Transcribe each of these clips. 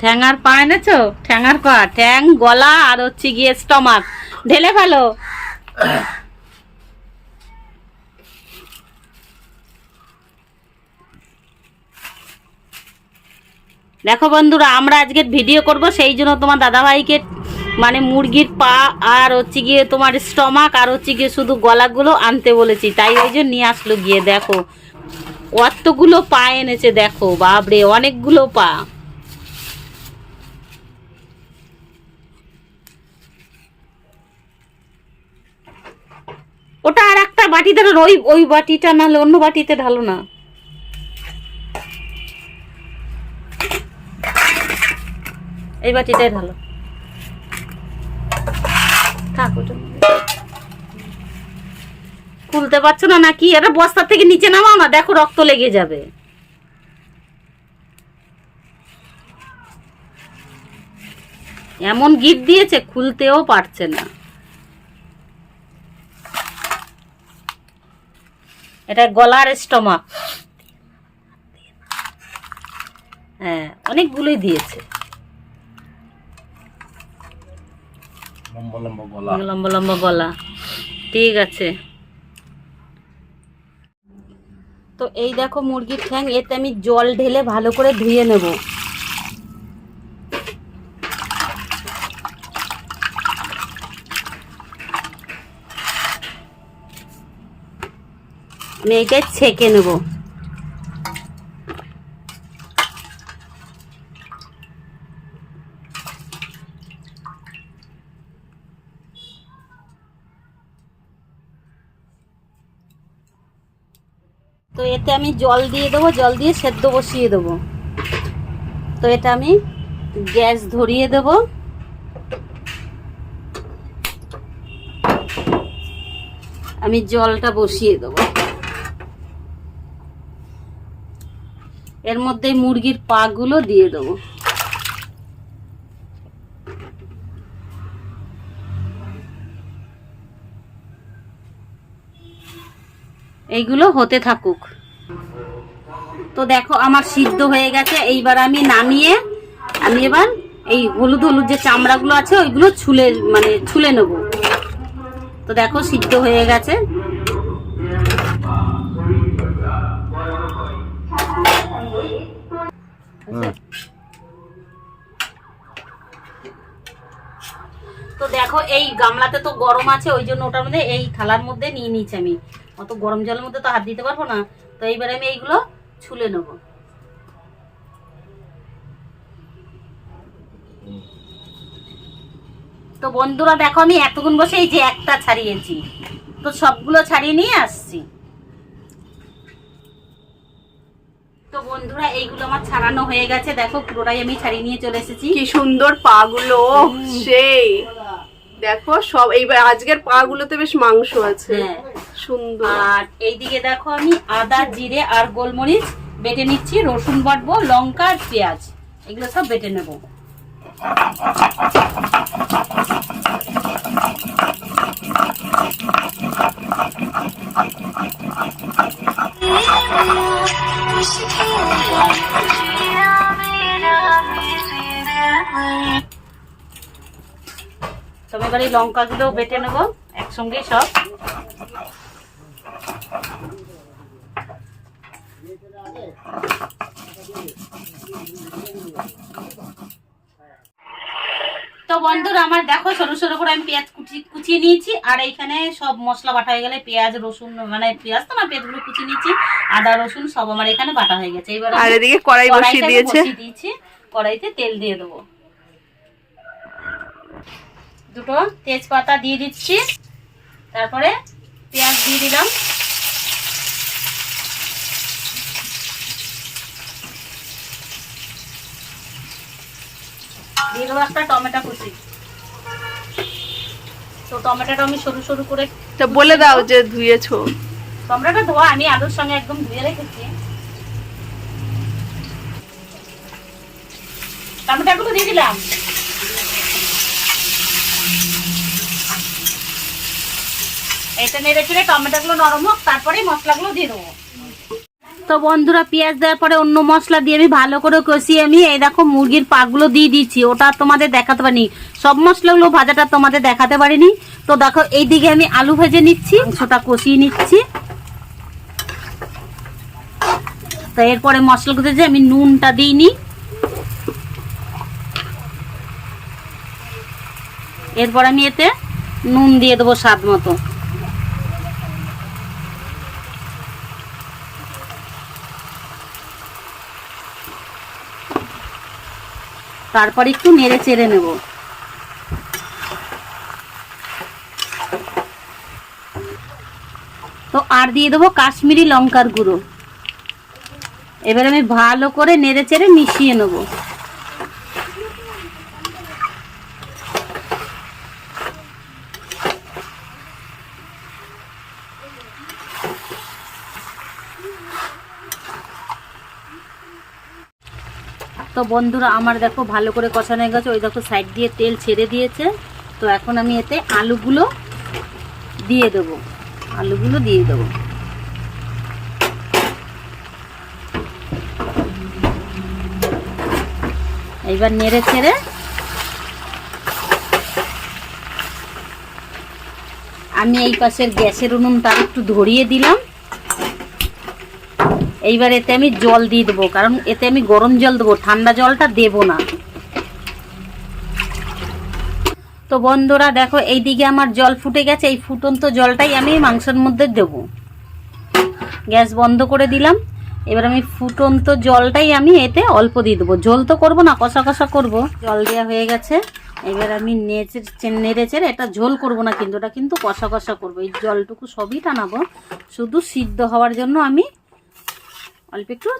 ঠ্যাঙার। পা এনেছো? ঠ্যাঙার পা, ঠ্যাং, গলা আর হচ্ছে গিয়ে স্টমাক। ঢেলে ফেলো। দেখো বন্ধুরা, আমরা আজকে ভিডিও করব, সেই জন্য তোমার দাদাভাইকে মানে মুরগির পা আর হচ্ছে গিয়ে তোমার স্টমাক আর হচ্ছে গিয়ে শুধু গলাগুলো আনতে বলেছি। তাই ওই জন্য নিয়ে আসলো গিয়ে, দেখো। অতগুলো পা এনেছে দেখো, বাপরে, অনেকগুলো পা। ওটা আর একটা বাটিতে ঢালো ওই ওই বাটিটা নাহলে অন্য বাটিতে ঢালো না। এই বাটিটাই ঢালো। থাক। খুলতে পারছ না নাকি? এটা বস্তার থেকে নিচে নামাও না দেখো রক্ত লেগে যাবে। এমন গিট দিয়েছে খুলতেও পারছে না। এটা গলার স্টমাক। হ্যাঁ অনেকগুলোই দিয়েছে। লম্বা লম্বা গলা। ঠিক আছে। তো এই দেখো মুরগির ঠ্যাং, এতে আমি জল ঢেলে ভালো করে ধুয়ে নেব। এইটাই ছেঁকে নেব। তো এতে আমি জল দিয়ে দেবো, জল দিয়ে সেদ্ধ বসিয়ে দেবো। তো এটা আমি গ্যাস ধরিয়ে দেবো। আমি জলটা বসিয়ে দেবো। এর মধ্যে মুরগির পাগুলো দিয়ে দেবো। এইগুলো হতে থাকুক। তো দেখো, আমার সিদ্ধ হয়ে গেছে। এইবার আমি নামিয়ে, আমি এবার এই হলুদ হলুদ যে চামড়াগুলো আছে, ওইগুলো ছুলে মানে ছুলে নেব। তো দেখো, সিদ্ধ হয়ে গেছে। তো দেখো, এই গামলাতে তো গরম আছে, ওই জন্য ওটার মধ্যে এই থালার মধ্যে নিয়ে নিচ্ছি আমি। অত গরম জলের মধ্যে তো হাত দিতে পারব না তো এইবার আমি এইগুলো ছুলে নেব। তো বন্ধুরা দেখো আমি এতক্ষণ বসে এই যে একটা ছাড়িয়েছি তো সবগুলো ছাড়িয়ে নিয়ে আসছি। তো বন্ধুরা এইগুলো আমার ছাড়ানো হয়ে গেছে দেখো পুরোটাই আমি ছাড়িয়ে নিয়ে চলে এসেছি। কি সুন্দর পা গুলো সেই। দেখো সব এইবার আজকের পা গুলোতে বেশ মাংস আছে। হ্যাঁ। সুন্দর। আর এইদিকে দেখো আমি আদা জিরে আর গোলমরিচ বেটে নিচ্ছি রসুন বাটবো লঙ্কা আর পেঁয়াজ। এগুলো সব বেটে নেব। তবে এবার এই লঙ্কাগুলো বেটে নেব একসঙ্গে সব। তো বন্ধুরা আমার দেখো সরু সরু করে আমি পেঁয়াজ কুচি কুচিয়ে নিয়েছি আর এইখানে সব মশলা বাটা হয়ে গেলে পেঁয়াজ রসুন মানে পেঁয়াজ তো না পেঁয়াজগুলো কুচিয়ে নিয়েছি আদা রসুন সব আমার এখানে বাটা হয়ে গেছে। এবার আর এদিকে কড়াই বসিয়ে দিয়েছি কড়াইতে তেল দিয়ে দেবো। দুটো তেজপাতা দিয়ে দিচ্ছি। তারপরে পেঁয়াজ দিয়ে দিলাম। দিয়ে দেবো একটা টমেটো কুচি। তো টমেটোটা আমি সরু সরু করে তা বলে দাও যে ধুয়েছো। টমেটোটা ধোয়া আমি আলুর সঙ্গে একদম ধুয়ে রেখেছি। টমেটোগুলো দিয়ে দিলাম। এটা নেড়ে চেড়ে টমেটোগুলো নরম হোক তারপরে মশলাগুলো দিয়ে দেবো। তো বন্ধুরা, পেঁয়াজ দেওয়ার পরে অন্য মশলা দিয়ে আমি ভালো করে কষিয়ে আমি এই দেখো মুরগির পাগুলো দিয়ে দিচ্ছি। ওটা তোমাদের দেখাতে পারিনি। সব মশলাগুলো ভাজাটা তোমাদের দেখাতে পারিনি। তো দেখো, এইদিকে আমি আলু ভেজে নিচ্ছি মাংসটা কষিয়ে নিচ্ছি। তো এরপরে মশলাগুলো যে আমি নুনটা দিইনি। এরপর আমি এতে নুন দিয়ে দেবো স্বাদ মতো। তারপর একটু নেড়ে চেড়ে নেব। তো আর দিয়ে দেবো কাশ্মীরি লঙ্কার গুঁড়ো। এবার আমি ভালো করে নেড়ে চেড়ে মিশিয়ে নেব। তো বন্ধুরা, আমার দেখো ভালো করে কষানো হয়ে গেছে। ওই দেখো সাইড দিয়ে তেল ছেড়ে দিয়েছে। তো এখন আমি এতে আলুগুলো দিয়ে দেবো। আলুগুলো দিয়ে দেবো। এইবার নেড়ে ছেড়ে আমি এই পাশের গ্যাসের উনুনটা একটু ধরিয়ে দিলাম। এইবার এতে আমি জল দিয়ে দেবো, কারণ এতে আমি গরম জল দেবো, ঠান্ডা জলটা দেব না। তো বন্ধুরা, দেখো এই দিকে আমার জল ফুটে গেছে, এই ফুটন্ত জলটাই আমি মাংসের মধ্যে দেব। গ্যাস বন্ধ করে দিলাম, এবার আমি ফুটন্ত জলটাই আমি এতে অল্প দিয়ে দেবো। ঝোল তো করব না, কষা কষা করব। জল দেওয়া হয়ে গেছে, এবার আমি নেচে নেড়ে চেড়ে এটা ঝোল করব না কিন্তু, ওটা কিন্তু কষা কষা করব। এই জলটুকু সবই টানাবো, শুধু সিদ্ধ হওয়ার জন্য আমি অল্প একটু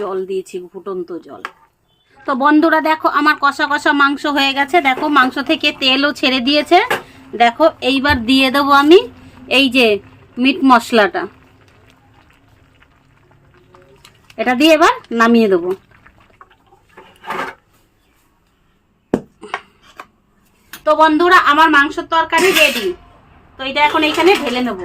জল দিয়েছি, ফুটন্ত জল। তো বন্ধুরা দেখো, আমার কষা কষা মাংস হয়ে গেছে। দেখো, মাংস থেকে তেলও ছেড়ে দিয়েছে। দেখো, এইবার দিয়ে দেবো আমি এই যে মিট মশলাটা। এটা দিয়ে এবার নামিয়ে দেবো। তো বন্ধুরা, আমার মাংসের তরকারি রেডি তো এটা এখন এইখানে ঢেলে নেব।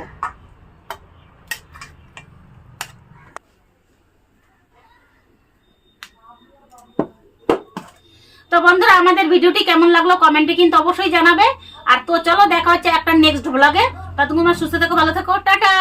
তো বন্ধুরা, আমাদের ভিডিওটি কেমন লাগল কমেন্টে কিন্তু অবশ্যই জানাবে। আর তো চলো দেখা হচ্ছে একটা নেক্সট ব্লগে ততক্ষণ সুস্থ থেকো, ভালো থেকো, টাটা!